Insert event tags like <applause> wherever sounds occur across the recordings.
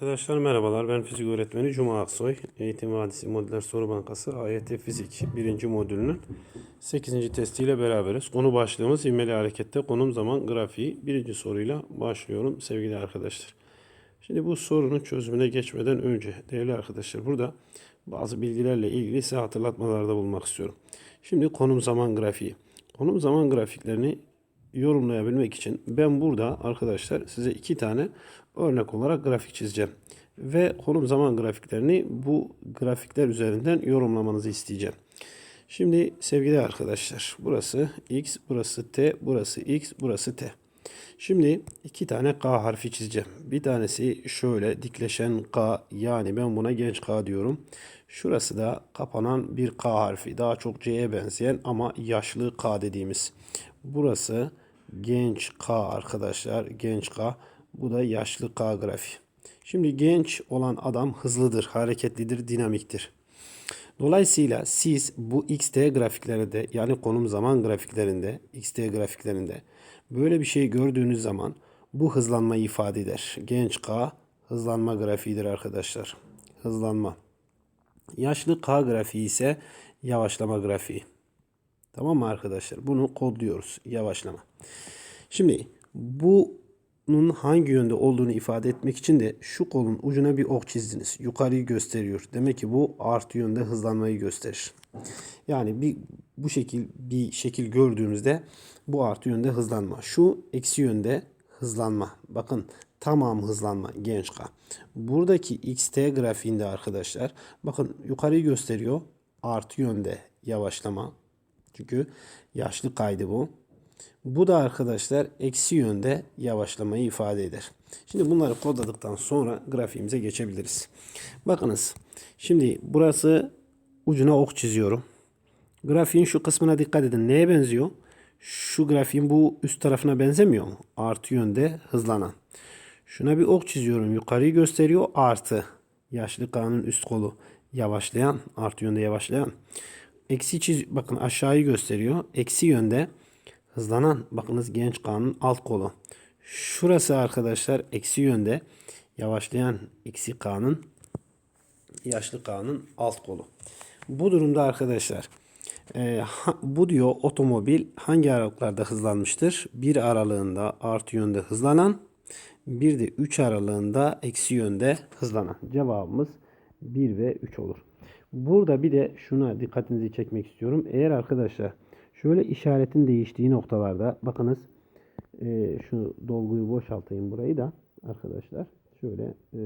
Arkadaşlar merhabalar. Ben fizik öğretmeni Cuma Aksoy. Eğitim Vadisi Modüler Soru Bankası AYT Fizik 1. modülünün 8. testiyle beraberiz. Konu başlığımız ivmeli harekette konum zaman grafiği. Birinci soruyla başlıyorum sevgili arkadaşlar. Şimdi bu sorunun çözümüne geçmeden önce değerli arkadaşlar burada bazı bilgilerle ilgili size hatırlatmalarda bulunmak istiyorum. Şimdi konum zaman grafiği. Konum zaman grafiklerini yorumlayabilmek için ben burada arkadaşlar size iki tane örnek olarak grafik çizeceğim. Ve konum zaman grafiklerini bu grafikler üzerinden yorumlamanızı isteyeceğim. Şimdi sevgili arkadaşlar burası x, burası t, burası x, burası t. Şimdi iki tane K harfi çizeceğim. Bir tanesi şöyle dikleşen K yani ben buna genç K diyorum. Şurası da kapanan bir K harfi. Daha çok C'ye benzeyen ama yaşlı K dediğimiz. Burası genç K arkadaşlar. Genç K. Bu da yaşlı K grafiği. Şimdi genç olan adam hızlıdır, hareketlidir, dinamiktir. Dolayısıyla siz bu XT grafiklerinde yani konum zaman grafiklerinde, XT grafiklerinde böyle bir şey gördüğünüz zaman bu hızlanmayı ifade eder. Genç K hızlanma grafiğidir arkadaşlar. Hızlanma. Yaşlı K grafiği ise yavaşlama grafiği. Tamam mı arkadaşlar? Bunu kodluyoruz. Yavaşlama. Şimdi bunun hangi yönde olduğunu ifade etmek için de şu kolun ucuna bir ok çizdiniz. Yukarıyı gösteriyor. Demek ki bu artı yönde hızlanmayı gösterir. Yani bir bu şekil bir şekil gördüğümüzde bu artı yönde hızlanma. Şu eksi yönde hızlanma. Bakın tamam hızlanma genç K. Buradaki XT grafiğinde arkadaşlar bakın yukarıyı gösteriyor. Artı yönde yavaşlama. Çünkü yaşlı kaydı bu. Bu da arkadaşlar eksi yönde yavaşlamayı ifade eder. Şimdi bunları kodladıktan sonra grafiğimize geçebiliriz. Bakınız. Şimdi burası ucuna ok çiziyorum. Grafiğin şu kısmına dikkat edin. Neye benziyor? Şu grafiğin bu üst tarafına benzemiyor mu? Artı yönde hızlanan. Şuna bir ok çiziyorum. Yukarıyı gösteriyor. Artı. Yaşlı K'nın üst kolu. Yavaşlayan. Artı yönde yavaşlayan. Eksi çiz bakın aşağıyı gösteriyor. Eksi yönde hızlanan bakınız genç K'nın alt kolu. Şurası arkadaşlar eksi yönde yavaşlayan eksi K'nın yaşlı K'nın alt kolu. Bu durumda arkadaşlar e, ha, bu diyor otomobil hangi aralıklarda hızlanmıştır? Bir aralığında artı yönde hızlanan bir de 3 aralığında eksi yönde hızlanan. Cevabımız 1 ve 3 olur. Burada bir de şuna dikkatinizi çekmek istiyorum. Eğer arkadaşlar şöyle işaretin değiştiği noktalarda bakınız e, şu dolguyu boşaltayım burayı da arkadaşlar. Şöyle e,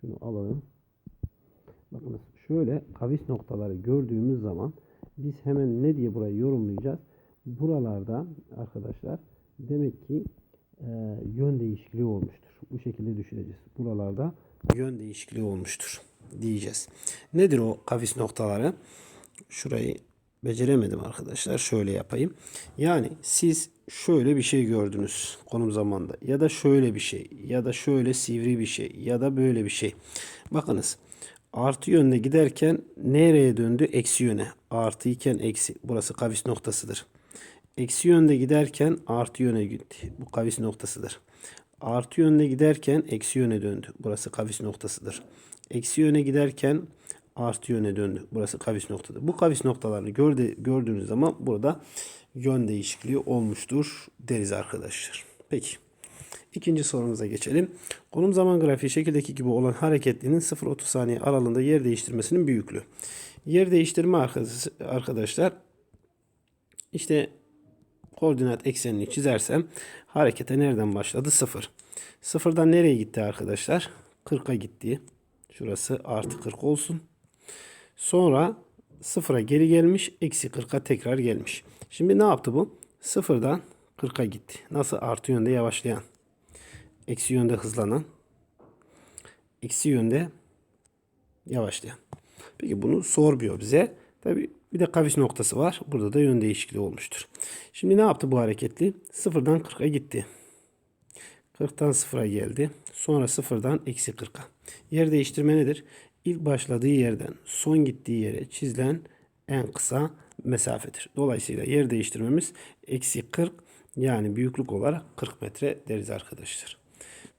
şunu alalım. Bakınız şöyle kavis noktaları gördüğümüz zaman biz hemen ne diye burayı yorumlayacağız? Buralarda arkadaşlar demek ki e, yön değişikliği olmuştur. Bu şekilde düşüneceğiz. Buralarda yön değişikliği olmuştur diyeceğiz. Nedir o kavis noktaları? Şurayı beceremedim arkadaşlar. Şöyle yapayım. Yani siz şöyle bir şey gördünüz konum zamanda ya da şöyle bir şey ya da şöyle sivri bir şey ya da böyle bir şey. Bakınız artı yönde giderken nereye döndü? Eksi yöne. Artı iken eksi. Burası kavis noktasıdır. Eksi yönde giderken artı yöne gitti. Bu kavis noktasıdır. Artı yönde giderken eksi yöne döndü. Burası kavis noktasıdır. Eksi yöne giderken artı yöne döndü. Burası kavis noktadır. Bu kavis noktalarını gördü, gördüğünüz zaman burada yön değişikliği olmuştur deriz arkadaşlar. Peki. İkinci sorumuza geçelim. Konum zaman grafiği şekildeki gibi olan hareketlinin 0-30 saniye aralığında yer değiştirmesinin büyüklüğü. Yer değiştirme arkadaşlar işte koordinat eksenini çizersem harekete nereden başladı? 0. Sıfırdan nereye gitti arkadaşlar? 40'a gitti. Şurası artı 40 olsun. Sonra sıfıra geri gelmiş. Eksi 40'a tekrar gelmiş. Şimdi ne yaptı bu? Sıfırdan 40'a gitti. Nasıl? Artı yönde yavaşlayan. Eksi yönde hızlanan. Eksi yönde yavaşlayan. Peki bunu sormuyor bize. Tabi bir de kavis noktası var. Burada da yön değişikliği olmuştur. Şimdi ne yaptı bu hareketli? Sıfırdan 40'a gitti. 40'tan sıfıra geldi. Sonra sıfırdan eksi 40'a. Yer değiştirme nedir? İlk başladığı yerden son gittiği yere çizilen en kısa mesafedir. Dolayısıyla yer değiştirmemiz eksi 40 yani büyüklük olarak 40 metre deriz arkadaşlar.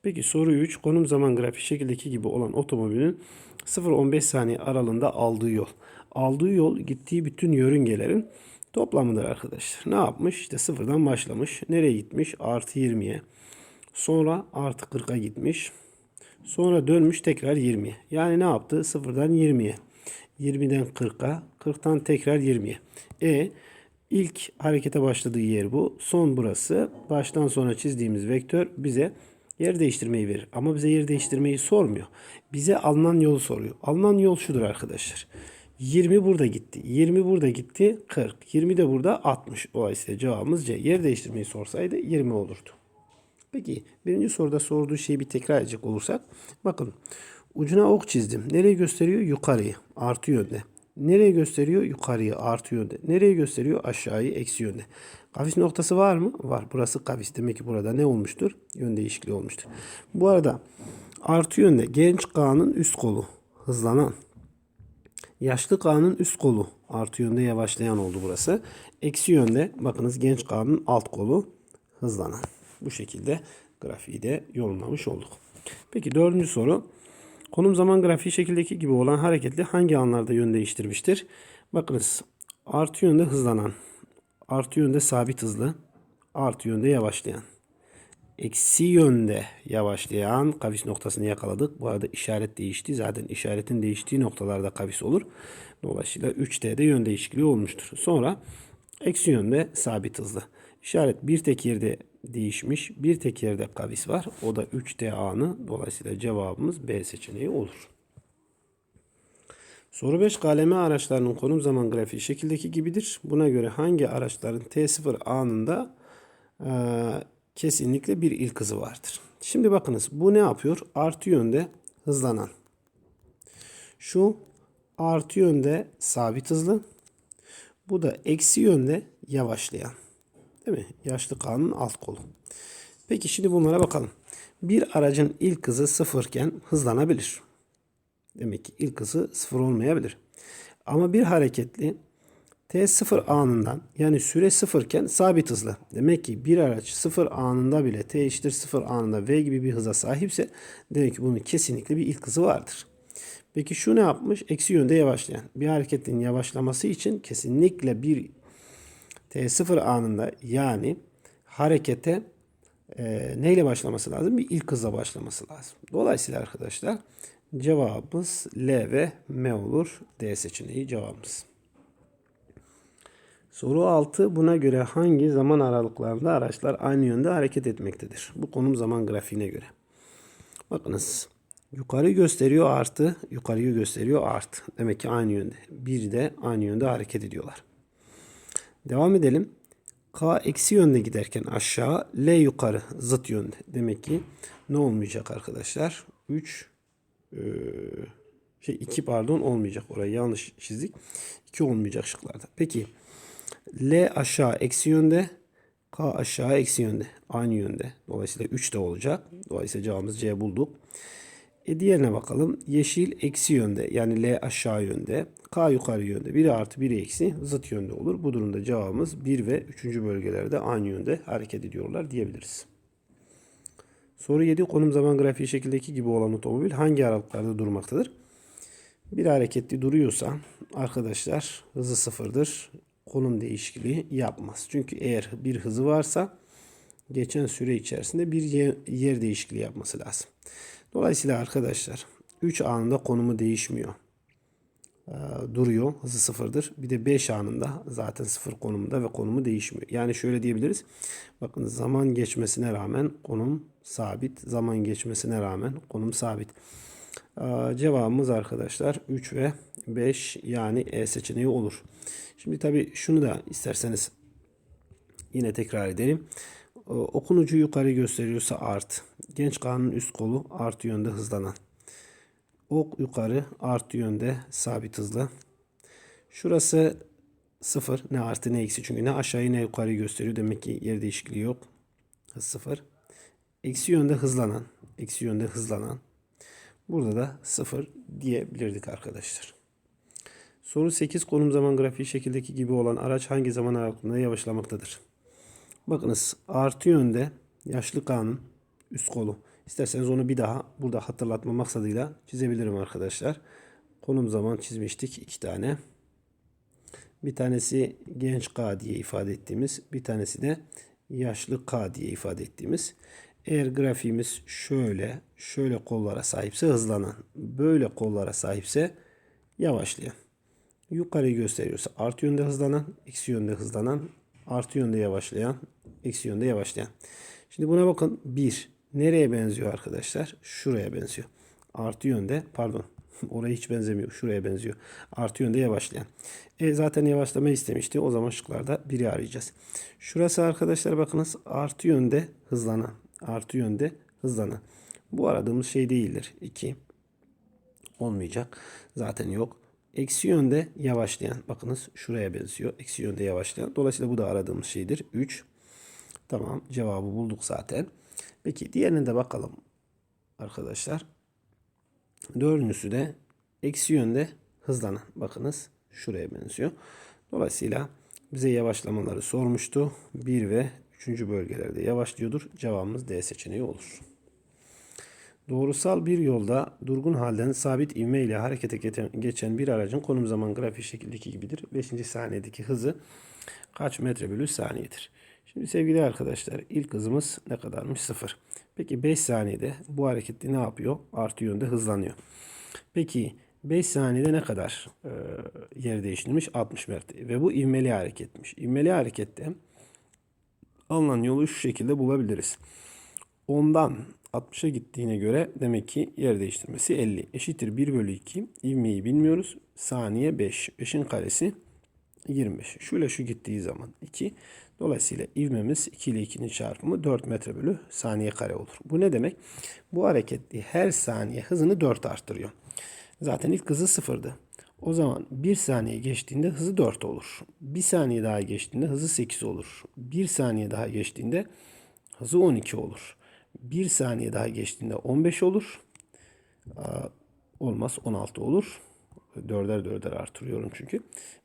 Peki soru 3. Konum zaman grafiği şekildeki gibi olan otomobilin 0-15 saniye aralığında aldığı yol. Aldığı yol gittiği bütün yörüngelerin toplamıdır arkadaşlar. Ne yapmış? İşte sıfırdan başlamış. Nereye gitmiş? Artı 20'ye. Sonra artı 40'a gitmiş. Sonra dönmüş tekrar 20'ye. Yani ne yaptı? Sıfırdan 20'ye. 20'den 40'a. 40'tan tekrar 20'ye. E ilk harekete başladığı yer bu. Son burası. Baştan sona çizdiğimiz vektör bize yer değiştirmeyi verir. Ama bize yer değiştirmeyi sormuyor. Bize alınan yolu soruyor. Alınan yol şudur arkadaşlar. 20 burada gitti. 20 burada gitti. 40. 20 de burada 60. Dolayısıyla cevabımız C. Yer değiştirmeyi sorsaydı 20 olurdu. Peki birinci soruda sorduğu şeyi bir tekrar edecek olursak. Bakın ucuna ok çizdim. Nereye gösteriyor? Yukarıyı. Artı yönde. Nereye gösteriyor? Yukarıyı. Artı yönde. Nereye gösteriyor? Aşağıyı. Eksi yönde. Kavis noktası var mı? Var. Burası kavis. Demek ki burada ne olmuştur? Yön değişikliği olmuştur. Bu arada artı yönde genç K'nın üst kolu. Hızlanan. Yaşlı K'nın üst kolu. Artı yönde yavaşlayan oldu burası. Eksi yönde bakınız genç K'nın alt kolu. Hızlanan. Bu şekilde grafiği de yorumlamış olduk. Peki dördüncü soru. Konum zaman grafiği şekildeki gibi olan hareketli hangi anlarda yön değiştirmiştir? Bakınız artı yönde hızlanan, artı yönde sabit hızlı, artı yönde yavaşlayan. Eksi yönde yavaşlayan kavis noktasını yakaladık. Bu arada işaret değişti. Zaten işaretin değiştiği noktalarda kavis olur. Dolayısıyla 3D'de yön değişikliği olmuştur. Sonra eksi yönde sabit hızlı. İşaret bir tek yerde değişmiş. Bir tek yerde kavis var. O da 3D anı. Dolayısıyla cevabımız B seçeneği olur. Soru 5 KLM araçlarının konum zaman grafiği şekildeki gibidir. Buna göre hangi araçların T0 anında e, kesinlikle bir ilk hızı vardır. Şimdi bakınız bu ne yapıyor? Artı yönde hızlanan. Şu artı yönde sabit hızlı. Bu da eksi yönde yavaşlayan. Değil mi? Yaşlı K'nın alt kolu. Peki şimdi bunlara bakalım. Bir aracın ilk hızı sıfırken hızlanabilir. Demek ki ilk hızı sıfır olmayabilir. Ama bir hareketli T0 anından yani süre sıfırken sabit hızlı. Demek ki bir araç sıfır anında bile T eşittir sıfır anında V gibi bir hıza sahipse demek ki bunun kesinlikle bir ilk hızı vardır. Peki şu ne yapmış? Eksi yönde yavaşlayan. Bir hareketin yavaşlaması için kesinlikle bir T0 anında yani harekete e, neyle başlaması lazım? Bir ilk hızla başlaması lazım. Dolayısıyla arkadaşlar cevabımız L ve M olur. D seçeneği cevabımız. Soru 6. Buna göre hangi zaman aralıklarında araçlar aynı yönde hareket etmektedir? Bu konum zaman grafiğine göre. Bakınız. Yukarı gösteriyor artı, yukarıyı gösteriyor artı. Demek ki aynı yönde. Bir de aynı yönde hareket ediyorlar. Devam edelim. K eksi yönde giderken aşağı, L yukarı zıt yönde. Demek ki ne olmayacak arkadaşlar? 3 e, şey 2 pardon olmayacak. Orayı yanlış çizdik. 2 olmayacak şıklarda. Peki L aşağı eksi yönde, K aşağı eksi yönde. Aynı yönde. Dolayısıyla 3 de olacak. Dolayısıyla cevabımız C bulduk. E diğerine bakalım. Yeşil eksi yönde yani L aşağı yönde. K yukarı yönde. Biri artı biri eksi zıt yönde olur. Bu durumda cevabımız 1 ve 3. bölgelerde aynı yönde hareket ediyorlar diyebiliriz. Soru 7. Konum zaman grafiği şekildeki gibi olan otomobil hangi aralıklarda durmaktadır? Bir hareketli duruyorsa arkadaşlar hızı sıfırdır. Konum değişikliği yapmaz. Çünkü eğer bir hızı varsa geçen süre içerisinde bir yer değişikliği yapması lazım. Dolayısıyla arkadaşlar 3 anında konumu değişmiyor. Ee, duruyor. Hızı sıfırdır. Bir de 5 anında zaten sıfır konumunda ve konumu değişmiyor. Yani şöyle diyebiliriz. Bakın zaman geçmesine rağmen konum sabit. Zaman geçmesine rağmen konum sabit. Ee, cevabımız arkadaşlar 3 ve 5 yani E seçeneği olur. Şimdi tabi şunu da isterseniz yine tekrar edelim. Ee, okun ucu yukarı gösteriyorsa art. Genç K'nın üst kolu artı yönde hızlanan. Ok yukarı artı yönde sabit hızlı. Şurası sıfır. Ne artı ne eksi. Çünkü ne aşağıyı ne yukarı gösteriyor. Demek ki yer değişikliği yok. Hız sıfır. Eksi yönde hızlanan. Eksi yönde hızlanan. Burada da sıfır diyebilirdik arkadaşlar. Soru 8 konum zaman grafiği şekildeki gibi olan araç hangi zaman aralığında yavaşlamaktadır? Bakınız artı yönde yaşlı K'nın üst kolu İsterseniz onu bir daha burada hatırlatma maksadıyla çizebilirim arkadaşlar. Konum zaman çizmiştik iki tane. Bir tanesi genç K diye ifade ettiğimiz, bir tanesi de yaşlı K diye ifade ettiğimiz. Eğer grafiğimiz şöyle, şöyle kollara sahipse hızlanan, böyle kollara sahipse yavaşlayan. Yukarıyı gösteriyorsa artı yönde hızlanan, eksi yönde hızlanan, artı yönde yavaşlayan, eksi yönde yavaşlayan. Şimdi buna bakın 1. Nereye benziyor arkadaşlar? Şuraya benziyor. Artı yönde pardon <laughs> oraya hiç benzemiyor. Şuraya benziyor. Artı yönde yavaşlayan. E zaten yavaşlama istemişti. O zaman şıklarda biri arayacağız. Şurası arkadaşlar bakınız artı yönde hızlanan. Artı yönde hızlanan. Bu aradığımız şey değildir. 2 olmayacak. Zaten yok. Eksi yönde yavaşlayan. Bakınız şuraya benziyor. Eksi yönde yavaşlayan. Dolayısıyla bu da aradığımız şeydir. 3. Tamam cevabı bulduk zaten. Peki diğerine de bakalım arkadaşlar. Dördüncüsü de eksi yönde hızlanan. Bakınız şuraya benziyor. Dolayısıyla bize yavaşlamaları sormuştu. 1 ve 3. bölgelerde yavaşlıyordur. Cevabımız D seçeneği olur. Doğrusal bir yolda durgun halden sabit ivme ile harekete geçen bir aracın konum zaman grafiği şekildeki gibidir. 5. saniyedeki hızı kaç metre bölü saniyedir? Şimdi sevgili arkadaşlar ilk hızımız ne kadarmış? 0. Peki 5 saniyede bu hareketli ne yapıyor? Artı yönde hızlanıyor. Peki 5 saniyede ne kadar e, yer değiştirmiş? 60 metre. Ve bu ivmeli hareketmiş. İvmeli harekette alınan yolu şu şekilde bulabiliriz. Ondan 60'a gittiğine göre demek ki yer değiştirmesi 50. Eşittir 1 bölü 2. İvmeyi bilmiyoruz. Saniye 5. 5'in karesi 25. Şöyle şu gittiği zaman 2. Dolayısıyla ivmemiz 2 ile 2'nin çarpımı 4 metre bölü saniye kare olur. Bu ne demek? Bu hareketli her saniye hızını 4 arttırıyor. Zaten ilk hızı sıfırdı. O zaman 1 saniye geçtiğinde hızı 4 olur. 1 saniye daha geçtiğinde hızı 8 olur. 1 saniye daha geçtiğinde hızı 12 olur. 1 saniye daha geçtiğinde 15 olur. Olmaz 16 olur. Dörder dörder artırıyorum çünkü.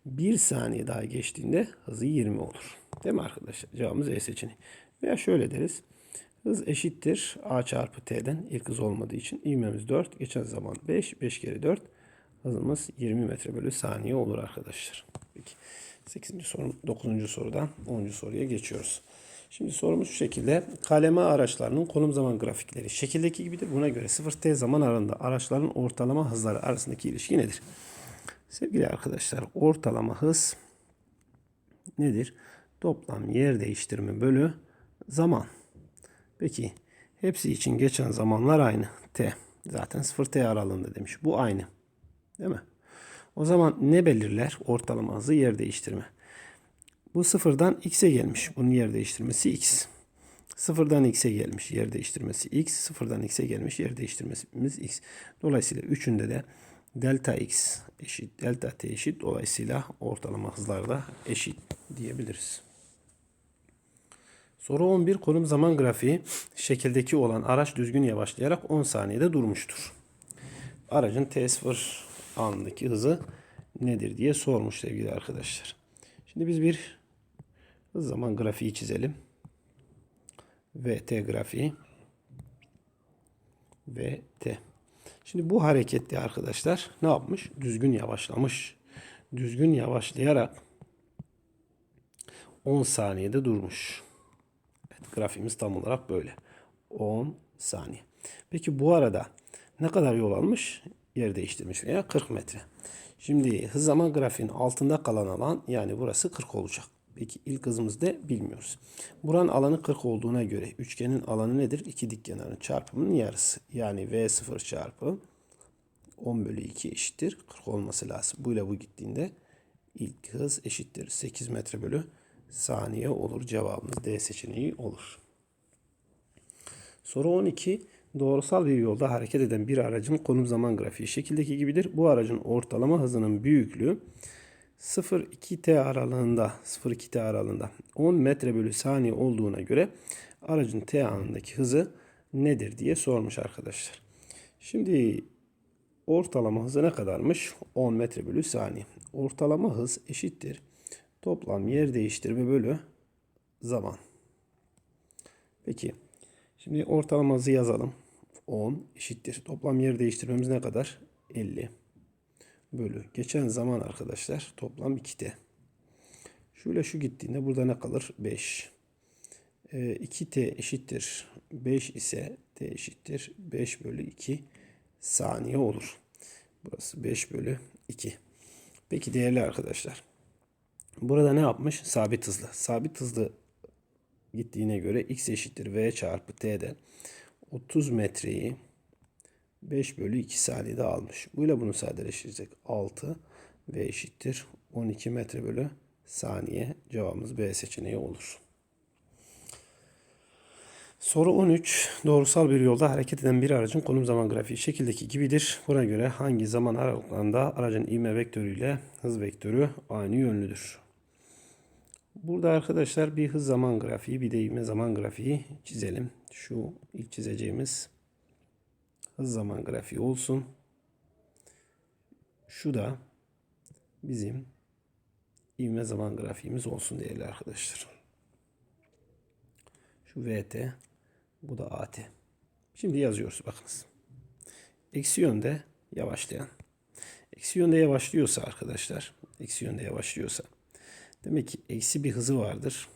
1 saniye daha geçtiğinde hızı 20 olur. Değil mi arkadaşlar? Cevabımız E seçeneği. Veya şöyle deriz. Hız eşittir A çarpı T'den ilk hız olmadığı için ivmemiz 4. Geçen zaman 5. 5 kere 4. Hızımız 20 metre bölü saniye olur arkadaşlar. Peki. 8. soru, 9. sorudan 10. soruya geçiyoruz. Şimdi sorumuz şu şekilde. Kaleme araçlarının konum zaman grafikleri şekildeki gibidir. Buna göre 0T zaman aralığında araçların ortalama hızları arasındaki ilişki nedir? Sevgili arkadaşlar ortalama hız nedir? Toplam yer değiştirme bölü zaman. Peki hepsi için geçen zamanlar aynı. T. Zaten 0T aralığında demiş. Bu aynı. Değil mi? O zaman ne belirler ortalama hızı yer değiştirme? Bu sıfırdan x'e gelmiş. Bunun yer değiştirmesi x. Sıfırdan x'e gelmiş yer değiştirmesi x. Sıfırdan x'e gelmiş yer değiştirmemiz x. Dolayısıyla üçünde de delta x eşit delta t eşit. Dolayısıyla ortalama hızlarda eşit diyebiliriz. Soru 11 konum zaman grafiği şekildeki olan araç düzgün yavaşlayarak 10 saniyede durmuştur. Aracın T0 anındaki hızı nedir diye sormuş sevgili arkadaşlar. Şimdi biz bir zaman grafiği çizelim. VT grafiği. VT. Şimdi bu hareketli arkadaşlar ne yapmış? Düzgün yavaşlamış. Düzgün yavaşlayarak 10 saniyede durmuş. Evet, grafiğimiz tam olarak böyle. 10 saniye. Peki bu arada ne kadar yol almış? Yer değiştirmiş veya 40 metre. Şimdi hız zaman grafiğinin altında kalan alan yani burası 40 olacak. Peki ilk hızımız da bilmiyoruz. Buranın alanı 40 olduğuna göre üçgenin alanı nedir? İki dik kenarın çarpımının yarısı. Yani V0 çarpı 10 bölü 2 eşittir. 40 olması lazım. Bu ile bu gittiğinde ilk hız eşittir. 8 metre bölü saniye olur. Cevabımız D seçeneği olur. Soru 12. Doğrusal bir yolda hareket eden bir aracın konum zaman grafiği şekildeki gibidir. Bu aracın ortalama hızının büyüklüğü 0-2T aralığında 0-2T aralığında 10 metre bölü saniye olduğuna göre aracın T anındaki hızı nedir diye sormuş arkadaşlar. Şimdi ortalama hızı ne kadarmış? 10 metre bölü saniye. Ortalama hız eşittir. Toplam yer değiştirme bölü zaman. Peki. Şimdi ortalama hızı yazalım. 10 eşittir. Toplam yer değiştirmemiz ne kadar? 50 bölü. Geçen zaman arkadaşlar toplam 2t. Şöyle şu gittiğinde burada ne kalır? 5. Ee, 2t eşittir. 5 ise t eşittir. 5 bölü 2 saniye olur. Burası 5 bölü 2. Peki değerli arkadaşlar. Burada ne yapmış? Sabit hızlı. Sabit hızlı gittiğine göre x eşittir v çarpı t'den 30 metreyi 5 bölü 2 saniyede almış. Bu ile bunu sadeleştirecek. 6 v eşittir 12 metre bölü saniye. Cevabımız B seçeneği olur. Soru 13. Doğrusal bir yolda hareket eden bir aracın konum zaman grafiği şekildeki gibidir. Buna göre hangi zaman aralıklarında aracın ivme vektörüyle hız vektörü aynı yönlüdür? Burada arkadaşlar bir hız zaman grafiği bir de ivme zaman grafiği çizelim. Şu ilk çizeceğimiz hız zaman grafiği olsun. Şu da bizim ivme zaman grafiğimiz olsun değerli arkadaşlar. Şu VT, bu da AT. Şimdi yazıyoruz bakınız. Eksi yönde yavaşlayan. Eksi yönde yavaşlıyorsa arkadaşlar, eksi yönde yavaşlıyorsa demek ki eksi bir hızı vardır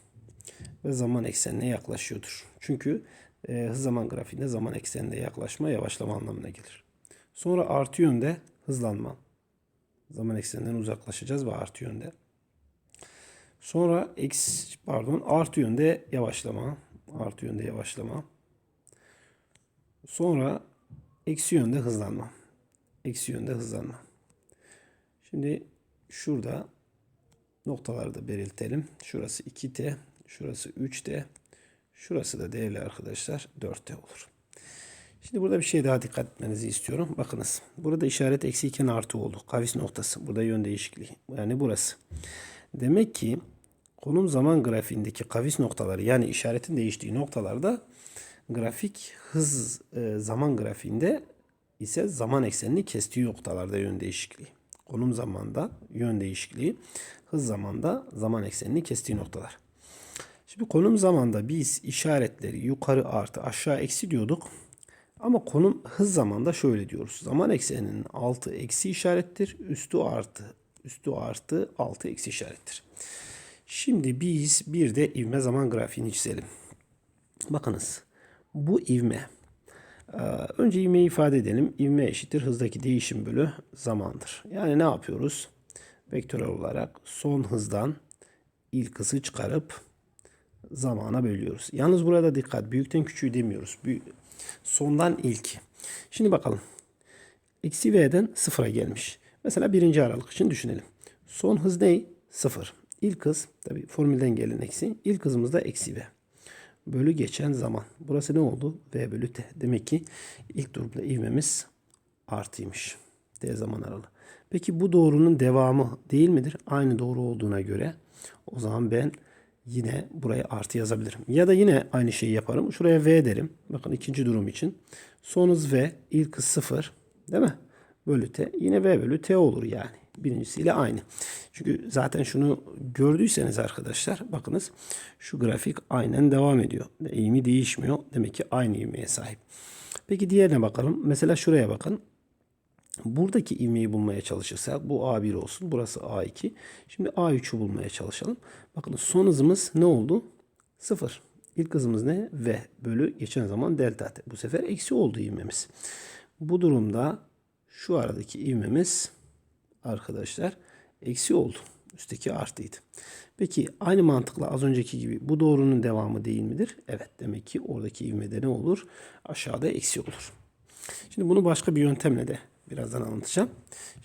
ve zaman eksenine yaklaşıyordur. Çünkü e, hız zaman grafiğinde zaman eksenine yaklaşma yavaşlama anlamına gelir. Sonra artı yönde hızlanma. Zaman ekseninden uzaklaşacağız ve artı yönde. Sonra eksi pardon artı yönde yavaşlama. Artı yönde yavaşlama. Sonra eksi yönde hızlanma. Eksi yönde hızlanma. Şimdi şurada noktaları da belirtelim. Şurası 2t, şurası 3t, şurası da değerli arkadaşlar 4t olur. Şimdi burada bir şey daha dikkat etmenizi istiyorum. Bakınız. Burada işaret eksi iken artı oldu. Kavis noktası. Burada yön değişikliği. Yani burası. Demek ki konum zaman grafiğindeki kavis noktaları yani işaretin değiştiği noktalarda grafik hız e, grafiğinde ise zaman eksenini kestiği noktalarda yön değişikliği. Konum zamanda yön değişikliği, hız zamanda zaman eksenini kestiği noktalar. Şimdi konum zamanda biz işaretleri yukarı artı aşağı eksi diyorduk. Ama konum hız zamanda şöyle diyoruz. Zaman ekseninin altı eksi işarettir. Üstü artı. Üstü artı altı eksi işarettir. Şimdi biz bir de ivme zaman grafiğini çizelim. Bakınız. Bu ivme. Ee, Önce ivmeyi ifade edelim. İvme eşittir hızdaki değişim bölü zamandır. Yani ne yapıyoruz? Vektörel olarak son hızdan ilk hızı çıkarıp zamana bölüyoruz. Yalnız burada dikkat. Büyükten küçüğü demiyoruz. Büyük, sondan ilk. Şimdi bakalım. Eksi v'den sıfıra gelmiş. Mesela birinci aralık için düşünelim. Son hız ne? Sıfır. İlk hız tabi formülden gelen eksi. İlk hızımız da eksi v. Bölü geçen zaman. Burası ne oldu? V bölü t. Demek ki ilk durumda ivmemiz artıymış. T zaman aralığı. Peki bu doğrunun devamı değil midir? Aynı doğru olduğuna göre o zaman ben yine buraya artı yazabilirim. Ya da yine aynı şeyi yaparım. Şuraya V derim. Bakın ikinci durum için. Son hız V, ilk hız 0. Değil mi? Bölü T. Yine V bölü T olur yani. Birincisiyle aynı. Çünkü zaten şunu gördüyseniz arkadaşlar bakınız şu grafik aynen devam ediyor. Eğimi değişmiyor. Demek ki aynı ivmeye sahip. Peki diğerine bakalım. Mesela şuraya bakın. Buradaki ivmeyi bulmaya çalışırsak bu A1 olsun. Burası A2. Şimdi A3'ü bulmaya çalışalım. Bakın son hızımız ne oldu? 0. İlk hızımız ne? V bölü geçen zaman delta t. Bu sefer eksi oldu ivmemiz. Bu durumda şu aradaki ivmemiz arkadaşlar eksi oldu. Üstteki artıydı. Peki aynı mantıkla az önceki gibi bu doğrunun devamı değil midir? Evet demek ki oradaki ivmede ne olur? Aşağıda eksi olur. Şimdi bunu başka bir yöntemle de birazdan anlatacağım.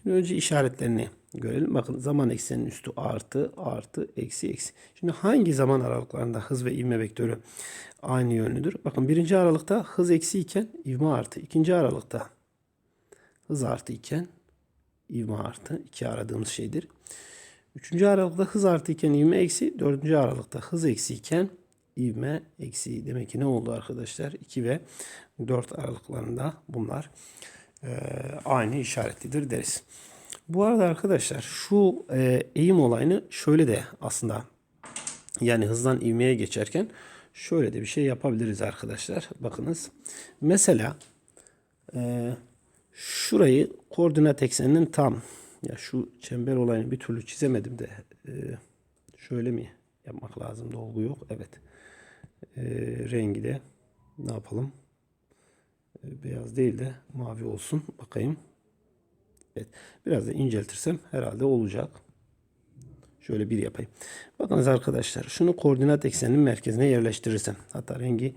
Şimdi önce işaretlerini görelim. Bakın zaman ekseninin üstü artı, artı, eksi, eksi. Şimdi hangi zaman aralıklarında hız ve ivme vektörü aynı yönlüdür? Bakın birinci aralıkta hız eksi iken ivme artı. ikinci aralıkta hız artı iken ivme artı. iki aradığımız şeydir. Üçüncü aralıkta hız artı iken ivme eksi. Dördüncü aralıkta hız eksi iken ivme eksi. Demek ki ne oldu arkadaşlar? 2 ve 4 aralıklarında bunlar e, aynı işaretlidir deriz. Bu arada arkadaşlar şu e, eğim olayını şöyle de aslında yani hızdan ivmeye geçerken şöyle de bir şey yapabiliriz arkadaşlar. Bakınız. Mesela Ee, şurayı koordinat ekseninin tam ya şu çember olayını bir türlü çizemedim de ee, şöyle mi yapmak lazım dolgu yok evet Ee, rengi de ne yapalım beyaz değil de mavi olsun. Bakayım. Evet biraz da inceltirsem herhalde olacak. Şöyle bir yapayım. Bakınız arkadaşlar şunu koordinat ekseninin merkezine yerleştirirsem. Hatta rengi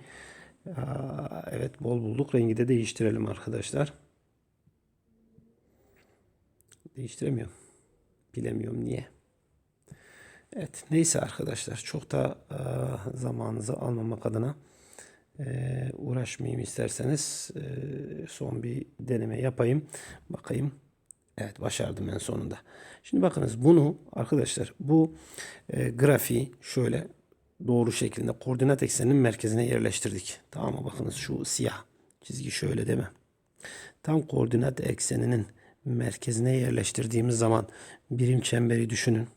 evet bol bulduk. Rengi de değiştirelim arkadaşlar. Değiştiremiyorum. Bilemiyorum niye. Evet neyse arkadaşlar çok da e, zamanınızı almamak adına e, uğraşmayayım isterseniz e, son bir deneme yapayım. Bakayım. Evet başardım en sonunda. Şimdi bakınız bunu arkadaşlar bu e, grafiği şöyle doğru şeklinde koordinat ekseninin merkezine yerleştirdik. Tamam mı? Bakınız şu siyah çizgi şöyle değil mi? Tam koordinat ekseninin merkezine yerleştirdiğimiz zaman birim çemberi düşünün.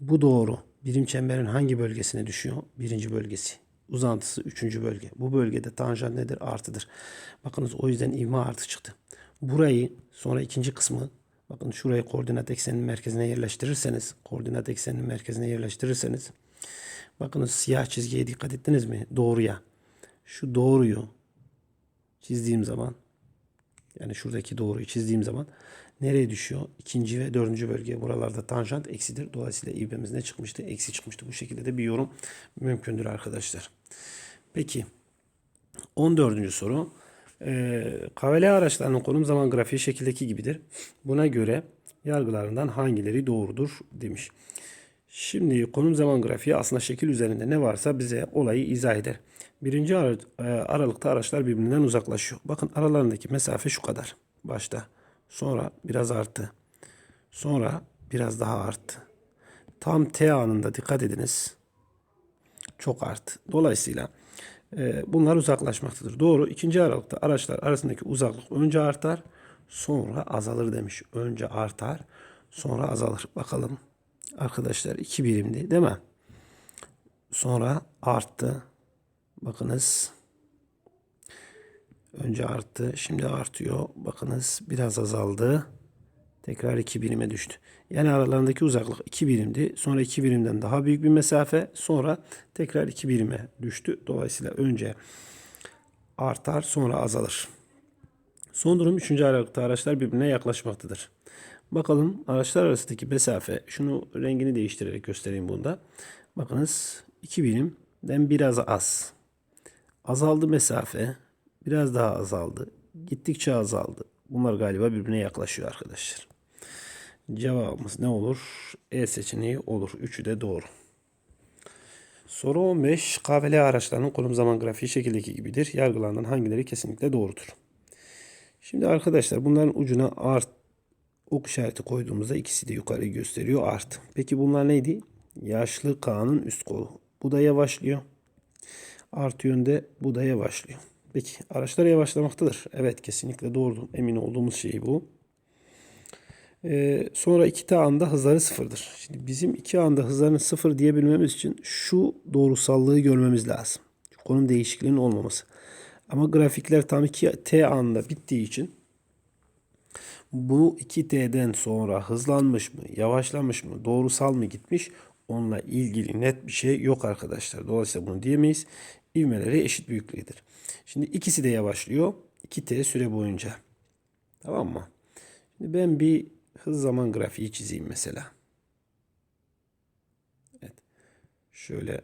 Bu doğru. Birim çemberin hangi bölgesine düşüyor? Birinci bölgesi. Uzantısı üçüncü bölge. Bu bölgede tanjant nedir? Artıdır. Bakınız o yüzden ivme artı çıktı. Burayı sonra ikinci kısmı bakın şurayı koordinat ekseninin merkezine yerleştirirseniz koordinat ekseninin merkezine yerleştirirseniz bakınız siyah çizgiye dikkat ettiniz mi? Doğruya. Şu doğruyu çizdiğim zaman yani şuradaki doğruyu çizdiğim zaman nereye düşüyor? İkinci ve dördüncü bölge. Buralarda tanjant eksidir. Dolayısıyla ivmemiz ne çıkmıştı? Eksi çıkmıştı. Bu şekilde de bir yorum mümkündür arkadaşlar. Peki 14. soru. Ee, KVL araçlarının konum zaman grafiği şekildeki gibidir. Buna göre yargılarından hangileri doğrudur demiş. Şimdi konum zaman grafiği aslında şekil üzerinde ne varsa bize olayı izah eder. Birinci e, aralıkta araçlar birbirinden uzaklaşıyor. Bakın aralarındaki mesafe şu kadar. Başta. Sonra biraz arttı. Sonra biraz daha arttı. Tam T anında dikkat ediniz. Çok arttı. Dolayısıyla e, bunlar uzaklaşmaktadır. Doğru. İkinci aralıkta araçlar arasındaki uzaklık önce artar, sonra azalır demiş. Önce artar, sonra azalır. Bakalım. Arkadaşlar iki birimdi değil mi? Sonra arttı. Bakınız. Önce arttı. Şimdi artıyor. Bakınız biraz azaldı. Tekrar 2 birime düştü. Yani aralarındaki uzaklık 2 birimdi. Sonra 2 birimden daha büyük bir mesafe. Sonra tekrar 2 birime düştü. Dolayısıyla önce artar sonra azalır. Son durum 3. aralıkta araçlar birbirine yaklaşmaktadır. Bakalım araçlar arasındaki mesafe. Şunu rengini değiştirerek göstereyim bunda. Bakınız 2 birimden biraz az. Azaldı mesafe. Biraz daha azaldı. Gittikçe azaldı. Bunlar galiba birbirine yaklaşıyor arkadaşlar. Cevabımız ne olur? E seçeneği olur. Üçü de doğru. Soru 15. KVL araçlarının konum zaman grafiği şekildeki gibidir. Yargılarından hangileri kesinlikle doğrudur? Şimdi arkadaşlar bunların ucuna art ok işareti koyduğumuzda ikisi de yukarı gösteriyor art. Peki bunlar neydi? Yaşlı K'nın üst kolu. Bu da yavaşlıyor. Artı yönde bu da yavaşlıyor. Peki araçlar yavaşlamaktadır. Evet kesinlikle doğru. Emin olduğumuz şey bu. Ee, sonra iki t anda hızları sıfırdır. Şimdi bizim iki anda hızlarını sıfır diyebilmemiz için şu doğrusallığı görmemiz lazım. Konum değişikliğinin olmaması. Ama grafikler tam 2 t anda bittiği için bu 2t'den sonra hızlanmış mı, yavaşlamış mı, doğrusal mı gitmiş onunla ilgili net bir şey yok arkadaşlar. Dolayısıyla bunu diyemeyiz. İvmeleri eşit büyüklüğüdür. Şimdi ikisi de yavaşlıyor. 2t süre boyunca. Tamam mı? Şimdi ben bir hız zaman grafiği çizeyim mesela. Evet. Şöyle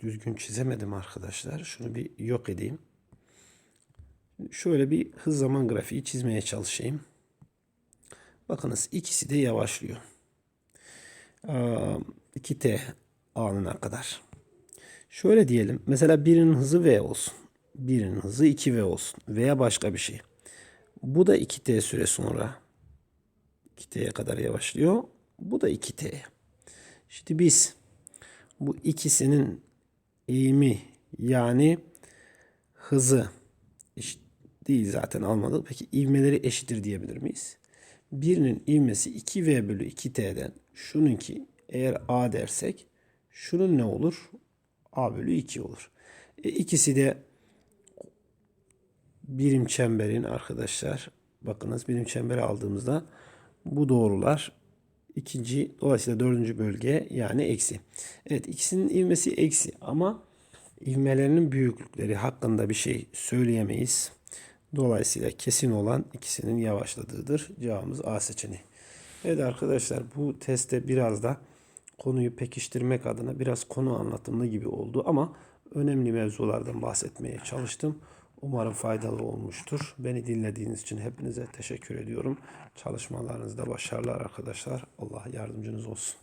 düzgün çizemedim arkadaşlar. Şunu bir yok edeyim. Şöyle bir hız zaman grafiği çizmeye çalışayım. Bakınız ikisi de yavaşlıyor. 2t anına kadar. Şöyle diyelim. Mesela birinin hızı v olsun. Birinin hızı 2v olsun. Veya başka bir şey. Bu da 2t süre sonra 2t'ye kadar yavaşlıyor. Bu da 2t. Şimdi biz bu ikisinin eğimi yani hızı eşit değil zaten almadık. Peki ivmeleri eşittir diyebilir miyiz? Birinin ivmesi 2v bölü 2t'den şununki eğer a dersek şunun ne olur? A bölü 2 olur. E, ikisi de birim çemberin arkadaşlar bakınız birim çemberi aldığımızda bu doğrular ikinci dolayısıyla dördüncü bölge yani eksi. Evet ikisinin ivmesi eksi ama ivmelerinin büyüklükleri hakkında bir şey söyleyemeyiz. Dolayısıyla kesin olan ikisinin yavaşladığıdır. Cevabımız A seçeneği. Evet arkadaşlar bu testte biraz da konuyu pekiştirmek adına biraz konu anlatımlı gibi oldu ama önemli mevzulardan bahsetmeye çalıştım. Umarım faydalı olmuştur. Beni dinlediğiniz için hepinize teşekkür ediyorum. Çalışmalarınızda başarılar arkadaşlar. Allah yardımcınız olsun.